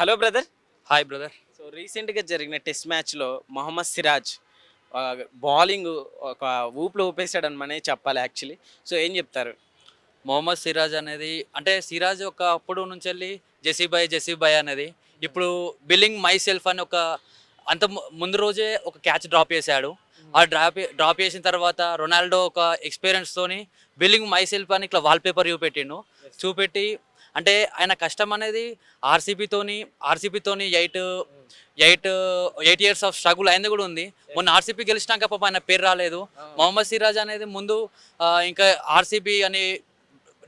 Hello brother. Hi brother. So రీసెంట్గా జరిగిన test మ్యాచ్లో మొహమ్మద్ సిరాజ్ బౌలింగ్ ఒక ఊపులో ఊపేశాడనమనే చెప్పాలి యాక్చువల్లీ సో ఏం చెప్తారు? మొహమ్మద్ సిరాజ్ అనేది అంటే సిరాజ్ ఒక అప్పుడు నుంచి వెళ్ళి జెసీబాయ్ జెసీబాయ్ అనేది ఇప్పుడు బిల్లింగ్ మై సెల్ఫ్ అని ఒక అంత ముందు రోజే ఒక క్యాచ్ డ్రాప్ చేశాడు. ఆ డ్రాప్ డ్రాప్ చేసిన తర్వాత రొనాల్డో ఒక ఎక్స్పీరియన్స్ తోని బిల్లింగ్ మై సెల్ఫ్ అని ఇట్లా వాల్పేపర్ చూపెట్టిండు. చూపెట్టి అంటే ఆయన కష్టం అనేది ఆర్సీబీతోని ఆర్సీబీతోని eight eight eight years of struggle అయింది కూడా ఉంది. మొన్న ఆర్సీబీ గెలిచినాక పాప ఆయన పేరు రాలేదు. మొహమ్మద్ సిరాజ్ అనేది ముందు ఇంకా ఆర్సీబీ అని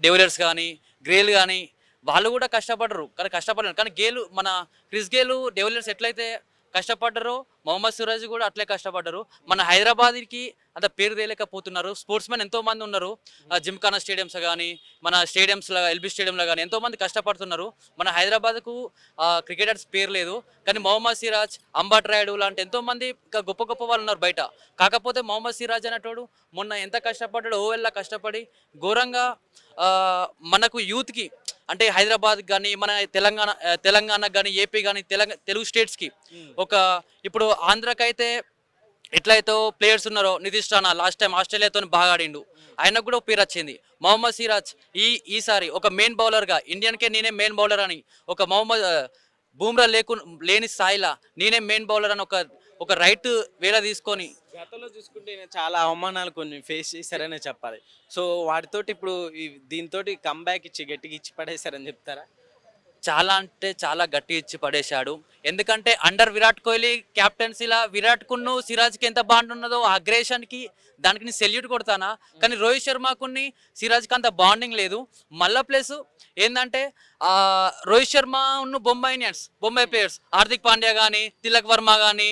డెవలర్స్ కానీ గ్రేల్ కానీ వాళ్ళు కూడా కష్టపడరు. కానీ కష్టపడరు. కానీ గేలు మన క్రిస్ గేలు డెవలర్స్ ఎట్లయితే కష్టపడ్డారో మొహమ్మద్ సిరాజ్ కూడా అట్లే కష్టపడ్డారు. మన హైదరాబాద్కి అంత పేరు తేలేకపోతున్నారు. స్పోర్ట్స్ మెన్ ఎంతో మంది ఉన్నారు జిమ్ఖానా స్టేడియంస్ కానీ మన స్టేడియంస్లో ఎల్బీ స్టేడియంలో కానీ ఎంతో మంది కష్టపడుతున్నారు. మన హైదరాబాద్కు క్రికెటర్స్ పేరు లేదు. కానీ మొహమ్మద్ సిరాజ్ అంబట్ రాయుడు లాంటి ఎంతో మంది గొప్ప గొప్ప వాళ్ళు ఉన్నారు బయట. కాకపోతే మొహమ్మద్ సిరాజ్ అనేటోడు మొన్న ఎంత కష్టపడ్డాడు ఓవెల్లా కష్టపడి ఘోరంగా మనకు యూత్కి అంటే హైదరాబాద్ కానీ మన తెలంగాణ తెలంగాణకు కానీ ఏపీ కానీ తెలంగాణ తెలుగు స్టేట్స్కి ఒక ఇప్పుడు ఆంధ్రాకైతే ఎట్లయితే ప్లేయర్స్ ఉన్నారో నితీష్ రాణా లాస్ట్ టైం ఆస్ట్రేలియాతో బాగా ఆడిండు. ఆయనకు కూడా ఒక పేరు వచ్చింది. మొహమ్మద్ సిరాజ్ ఈ ఈసారి ఒక మెయిన్ బౌలర్గా ఇండియన్కే నేనే మెయిన్ బౌలర్ అని ఒక మొహమ్మద్ బూమ్రా లేకు లేని స్థాయిలో నేనే మెయిన్ బౌలర్ అని ఒక ఒక రైట్ వేళ తీసుకొని గతంలో చూసుకుంటే చాలా అవమానాలు కొన్ని ఫేస్ చేశారనే చెప్పాలి. సో వాటితోటి ఇప్పుడు ఈ దీంతో కంబ్యాక్ ఇచ్చి గట్టిగా ఇచ్చి పడేశారని చెప్తారా? చాలా అంటే చాలా గట్టి ఇచ్చి పడేశాడు. ఎందుకంటే అండర్ విరాట్ కోహ్లీ క్యాప్టెన్సీలా విరాట్ కున్ను సిరాజ్కి ఎంత బాండ్ ఉన్నదో ఆ అగ్రేషన్కి దానికి నేను సెల్యూట్ కొడతానా? కానీ రోహిత్ శర్మకుని సిరాజ్కి అంత బాండింగ్ లేదు. మళ్ళా ప్లస్ ఏంటంటే రోహిత్ శర్మ ఉన్న బొంబాయి ఇండియన్స్ బొంబాయి ప్లేయర్స్ హార్దిక్ పాండ్యా కానీ తిలక్ వర్మ కానీ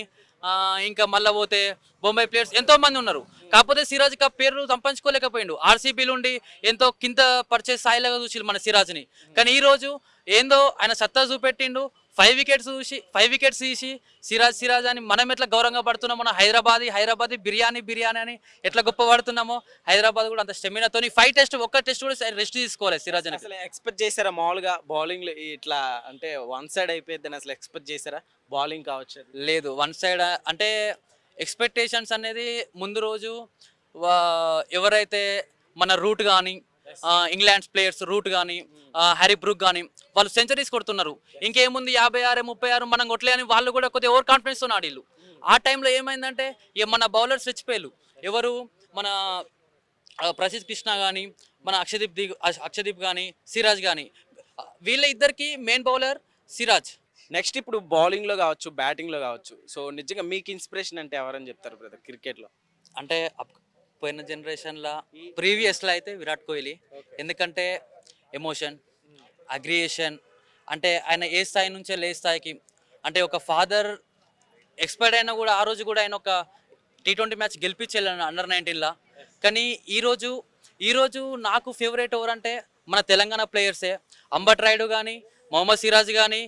ఇంకా మళ్ళా పోతే బొంబాయి ప్లేయర్స్ ఎంతోమంది ఉన్నారు. కాకపోతే సిరాజ్ కా పేరు సంపాదించుకోలేకపోయిండు. ఆర్సీబీలు ఉండి ఎంతో కింద పరిచే స్థాయిలాగా చూసి మన సిరాజ్ని. కానీ ఈ రోజు ఏందో ఆయన సత్తా చూపెట్టిండు. ఫైవ్ వికెట్స్ చూసి ఫైవ్ వికెట్స్ తీసి సిరాజ్ సిరాజ్ అని మనం ఎట్లా గౌరవంగా పడుతున్నామో మన హైదరాబాద్ హైదరాబాద్ బిర్యానీ బిర్యానీ అని ఎట్లా గొప్ప పడుతున్నామో హైదరాబాద్ కూడా అంత స్టెమినాతోని ఫైవ్ టెస్ట్ ఒక్క టెస్ట్ కూడా రెస్ట్ తీసుకోవాలి సిరాజ్ అని అసలు ఎక్స్పెక్ట్ చేశారా? మామూలుగా బౌలింగ్ ఇట్లా అంటే వన్ సైడ్ అయిపోయిందని అసలు ఎక్స్పెక్ట్ చేశారా? బౌలింగ్ కావచ్చు. లేదు వన్ సైడ్ అంటే ఎక్స్పెక్టేషన్స్ అనేది ముందు రోజు ఎవరైతే మన రూట్ కానీ ఇంగ్లాండ్ ప్లేయర్స్ రూట్ కానీ హ్యారీ బ్రూక్ కానీ వాళ్ళు సెంచరీస్ కొడుతున్నారు. ఇంకేముంది యాభై ఆరు ముప్పై ఆరు మనం కొట్టలే అని వాళ్ళు కూడా కొద్దిగా ఓవర్ కాన్ఫిడెన్స్తో ఆడిల్లు ఆ టైంలో ఏమైందంటే మన బౌలర్స్ రెచ్చిపోయారు ఎవరు? మన ప్రసిద్ధ్ కృష్ణ కానీ మన అక్షదీప్ అక్ష- అక్షదీప్ కానీ సిరాజ్ కానీ వీళ్ళ ఇద్దరికి మెయిన్ బౌలర్ సిరాజ్. నెక్స్ట్ ఇప్పుడు బౌలింగ్లో కావచ్చు బ్యాటింగ్లో కావచ్చు. సో నిజంగా మీకు ఇన్స్పిరేషన్ అంటే ఎవరని చెప్తారు బ్రదర్ క్రికెట్లో అంటే పోయిన జనరేషన్లో ప్రీవియస్లో అయితే విరాట్ కోహ్లీ. ఎందుకంటే ఎమోషన్ అగ్రియేషన్ అంటే ఆయన ఏ స్థాయి నుంచే లే స్థాయికి అంటే ఒక ఫాదర్ ఎక్స్పైర్డ్ అయినా కూడా ఆ రోజు కూడా ఆయన ఒక టీ ట్వంటీ మ్యాచ్ గెలిపించాను అండర్ నైన్టీన్లో. కానీ ఈరోజు ఈరోజు నాకు ఫేవరెట్ ఎవరు అంటే మన తెలంగాణ ప్లేయర్సే. అంబట్ రాయుడు కానీ మొహమ్మద్ సిరాజ్ కానీ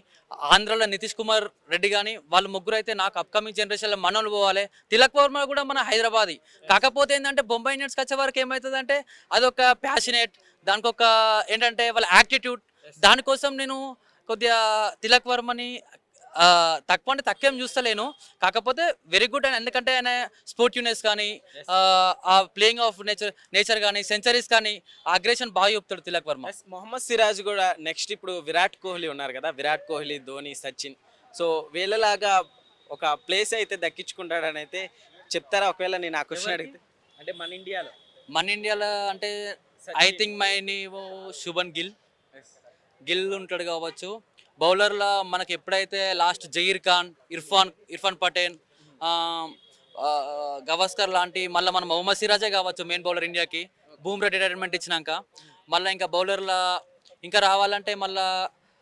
ఆంధ్రలో నితీష్ కుమార్ రెడ్డి కానీ వాళ్ళు ముగ్గురు అయితే నాకు అప్కమింగ్ జనరేషన్లో మనోళ్ళు పోవాలి. తిలక్ వర్మ కూడా మన హైదరాబాదీ. కాకపోతే ఏంటంటే బొంబాయి ఇండియన్స్కి వచ్చే వరకు ఏమవుతుందంటే అదొక ప్యాషనేట్ దానికి ఒక ఏంటంటే వాళ్ళ యాక్టిట్యూడ్ దానికోసం నేను కొద్దిగా తిలక్ వర్మని తక్కువ అంటే తక్కువేం చూస్తలేను. కాకపోతే వెరీ గుడ్ అని ఎందుకంటే ఆయన స్పోర్ట్ యూనిస్ కానీ ఆ, ప్లేయింగ్ ఆఫ్ నేచర్ నేచర్ కానీ సెంచరీస్ కానీ అగ్రేషన్ బాగా చెప్తాడు తిలక్ వర్మ. మొహమ్మద్ సిరాజ్ కూడా నెక్స్ట్ ఇప్పుడు విరాట్ కోహ్లీ ఉన్నారు కదా విరాట్ కోహ్లీ ధోని సచిన్. సో వీళ్ళలాగా ఒక ప్లేస్ అయితే దక్కించుకుంటాడని అయితే చెప్తారా? ఒకవేళ నేను ఆ క్వశ్చన్ అడిగితే. అంటే మన ఇండియాలో. మన ఇండియాలో అంటే ఐ థింక్ మై నీవు శుభన్ గిల్ గిల్ ఉంటాడు కావచ్చు. బౌలర్లో మనకి ఎప్పుడైతే లాస్ట్ జహీర్ ఖాన్ ఇర్ఫాన్ ఇర్ఫాన్ పటేల్ గవాస్కర్ లాంటి మళ్ళీ మన మొహమ్మద్ సిరాజే కావచ్చు మెయిన్ బౌలర్ ఇండియాకి బూమ్రా రిటైర్మెంట్ ఇచ్చినాక మళ్ళీ ఇంకా బౌలర్ల ఇంకా రావాలంటే మళ్ళీ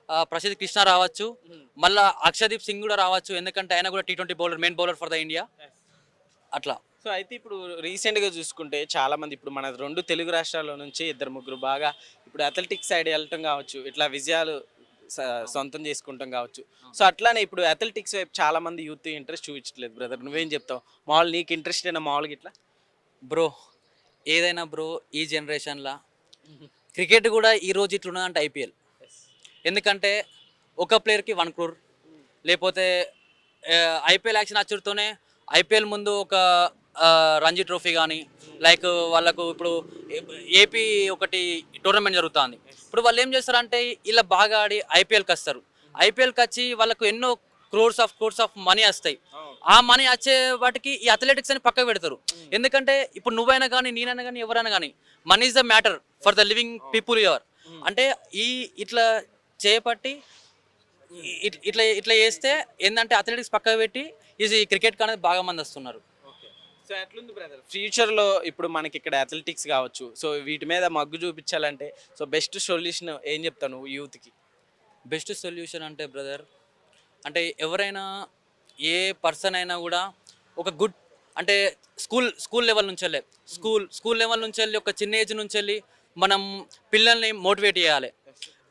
ప్రసిద్ధ ప్రసిద్ధ్ కృష్ణ రావచ్చు మళ్ళీ అక్షదీప్ సింగ్ కూడా రావచ్చు ఎందుకంటే ఆయన కూడా T twenty bowler main bowler for the India అట్లా. సో అయితే ఇప్పుడు రీసెంట్గా చూసుకుంటే చాలామంది ఇప్పుడు మన రెండు తెలుగు రాష్ట్రాల నుంచి ఇద్దరు ముగ్గురు బాగా ఇప్పుడు అథ్లెటిక్స్ సైడ్ వెళ్ళటం కావచ్చు ఇట్లా విజయాలు సొంతం చేసుకుంటాం కావచ్చు. సో అట్లానే ఇప్పుడు అథ్లెటిక్స్ వైపు చాలా మంది యూత్ ఇంట్రెస్ట్ చూపించట్లేదు బ్రదర్. నువ్వేం చెప్తావు? మామూలు నీకు ఇంట్రెస్ట్ అయినా మామూలుగా ఇట్లా బ్రో ఏదైనా బ్రో ఈ జనరేషన్లో క్రికెట్ కూడా ఈ రోజు ఇట్లున్నదంటే ఐపీఎల్. ఎందుకంటే ఒక ప్లేయర్కి వన్ క్రోర్. లేకపోతే ఐపీఎల్ యాక్షన్ వచ్చుడుతోనే ఐపీఎల్ ముందు ఒక రంజీ ట్రోఫీ కానీ లైక్ వాళ్ళకు ఇప్పుడు ఏపీ ఒకటి టోర్నమెంట్ జరుగుతుంది. ఇప్పుడు వాళ్ళు ఏం చేస్తారంటే ఇలా బాగా ఆడి ఐపీఎల్కి వస్తారు ఐపీఎల్కి వచ్చి వాళ్ళకు ఎన్నో crores of crores of money వస్తాయి. ఆ మనీ వచ్చే వాటికి ఈ అథ్లెటిక్స్ అని పక్కకు పెడతారు. ఎందుకంటే ఇప్పుడు నువ్వైనా కానీ నేనైనా కానీ ఎవరైనా కానీ money is the matter for the living people ever అంటే ఈ ఇట్లా చేపట్టి ఇట్- ఇట్లా ఇట్లా చేస్తే ఏంటంటే అథ్లెటిక్స్ పక్కకు పెట్టి ఇది క్రికెట్ అనేది బాగా మంది వస్తున్నారు. సో ఎట్లుంది బ్రదర్ ఫ్యూచర్లో ఇప్పుడు మనకి ఇక్కడ అథ్లెటిక్స్ కావచ్చు సో వీటి మీద మగ్గు చూపించాలంటే సో బెస్ట్ సొల్యూషన్ ఏం చెప్తావు నువ్వు యూత్కి బెస్ట్ సొల్యూషన్ అంటే బ్రదర్ అంటే ఎవరైనా ఏ పర్సన్ అయినా కూడా ఒక గుడ్ అంటే స్కూల్ స్కూల్ లెవెల్ నుంచి వెళ్ళి స్కూల్ స్కూల్ లెవెల్ నుంచి వెళ్ళి ఒక చిన్న ఏజ్ నుంచి వెళ్ళి మనం పిల్లల్ని మోటివేట్ చేయాలి.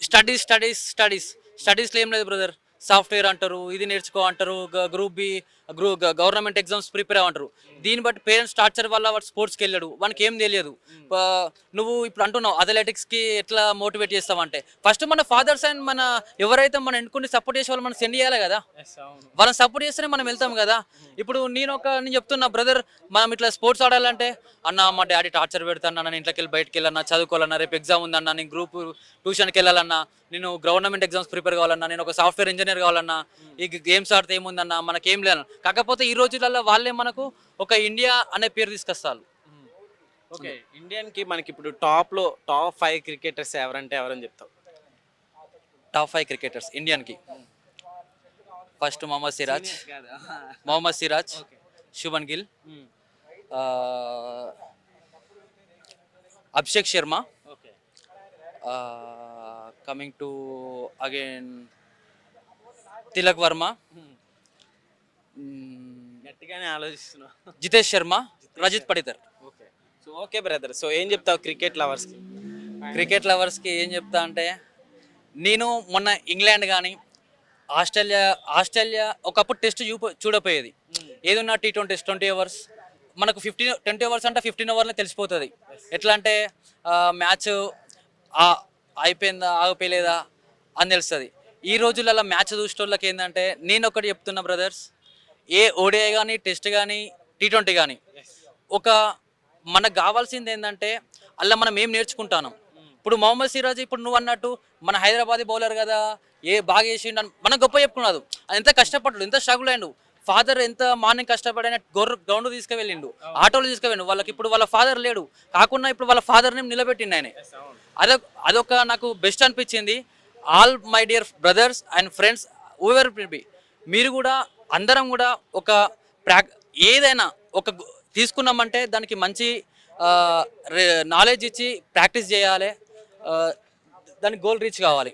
స్టడీస్ స్టడీస్ స్టడీస్ స్టడీస్లో ఏం లేదు బ్రదర్ సాఫ్ట్వేర్ అంటారు ఇది నేర్చుకో అంటారు group B government exams prepare అవ్వంటారు. దీన్ని బట్టి పేరెంట్స్ టార్చర్ వల్ల వాడు స్పోర్ట్స్కి వెళ్ళాడు. వానికి ఏం తెలియదు. నువ్వు ఇప్పుడు అంటున్నావు అథ్లెటిక్స్కి ఎట్లా మోటివేట్ చేస్తావంటే ఫస్ట్ మన ఫాదర్స్ అండ్ మన ఎవరైతే మనం ఎన్నుకుని సపోర్ట్ చేసే వాళ్ళు మనం సెండ్ చేయాలి కదా? వాళ్ళని సపోర్ట్ చేస్తేనే మనం వెళ్తాం కదా? ఇప్పుడు నేను ఒక నేను చెప్తున్నా బ్రదర్ మనం ఇట్లా స్పోర్ట్స్ ఆడాలంటే అన్న మా డాడీ టార్చర్ పెడతాను నేను ఇంట్లోకి వెళ్ళి బయటకు వెళ్ళాలన్నా చదువుకోవాలన్నా రేపు ఎగ్జామ్ ఉందన్నా నేను గ్రూప్ ట్యూషన్కి వెళ్ళాలన్నా నేను గవర్నమెంట్ ఎగ్జామ్స్ ప్రిపేర్ కావాలన్నా నేను ఒక సాఫ్ట్వేర్ ఇంజనీర్ కావాలన్నా ఈ గేమ్స్ ఆడితే ఏముందన్నా మనకేం లేదు కాకపోతే ఈ రోజులలో వాళ్ళే మనకు ఒక ఇండియా అనే పేరు తీసుకొస్తారు. ఓకే ఇండియన్కి మనకి ఇప్పుడు టాప్లో టాప్ ఫైవ్ క్రికెటర్స్ ఎవరంటే ఎవరని చెప్తావు? Top five cricketers ఇండియన్కి. First Mohammed Siraj Mohammed Siraj Shubman Gill Abhishek Sharma coming to again Tilak Varma గట్టిగానే ఆలోచిస్తున్నావు. Jitesh Sharma Rajat Patidar. Okay. So okay brother. So ఏం చెప్తావు క్రికెట్ లవర్స్కి? క్రికెట్ లవర్స్కి ఏం చెప్తా అంటే నేను మొన్న ఇంగ్లాండ్ కానీ ఆస్ట్రేలియా ఆస్ట్రేలియా ఒకప్పుడు టెస్ట్ చూప చూడపోయేది. ఏదున్నా టీ ట్వంటీ ట్వంటీ అవర్స్ మనకు ఫిఫ్టీన్ ట్వంటీ అవర్స్ అంటే ఫిఫ్టీన్ అవర్లో తెలిసిపోతుంది. ఎట్లా అంటే మ్యాచ్ అయిపోయిందా ఆగిపోయలేదా అని తెలుస్తుంది. ఈ రోజులలో మ్యాచ్ చూసేటోళ్ళకి ఏంటంటే నేను ఒకటి చెప్తున్నా బ్రదర్స్ ఏ ఓడిఐ కానీ టెస్ట్ కానీ టీ ట్వంటీ కానీ ఒక మనకు కావాల్సింది ఏంటంటే అలా మనం ఏం నేర్చుకుంటాను? ఇప్పుడు మొహమ్మద్ సిరాజ్ ఇప్పుడు నువ్వు అన్నట్టు మన హైదరాబాదీ బౌలర్ కదా ఏ బాగా చేసిండు అని మనం గొప్ప చెప్పుకున్నాడు. ఎంత కష్టపడ్డాడు ఎంత స్ట్రగుల్ అయ్యాడు. ఫాదర్ ఎంత మార్నింగ్ కష్టపడిన గొర్ర గ్రౌండ్ తీసుకువెళ్ళిండు ఆటోలో తీసుకువెళ్ళిండు. వాళ్ళకి ఇప్పుడు వాళ్ళ ఫాదర్ లేడు. కాకుండా ఇప్పుడు వాళ్ళ ఫాదర్ని నిలబెట్టిండు ఆయన. అదొక అదొక నాకు బెస్ట్ అనిపించింది. All my dear brothers and friends over be మీరు కూడా అందరం కూడా ఒక ప్రా ఏదైనా ఒక తీసుకున్నామంటే దానికి మంచి నాలెడ్జ్ ఇచ్చి ప్రాక్టీస్ చేయాలి. దానికి గోల్ రీచ్ కావాలి.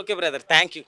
Okay brother thank you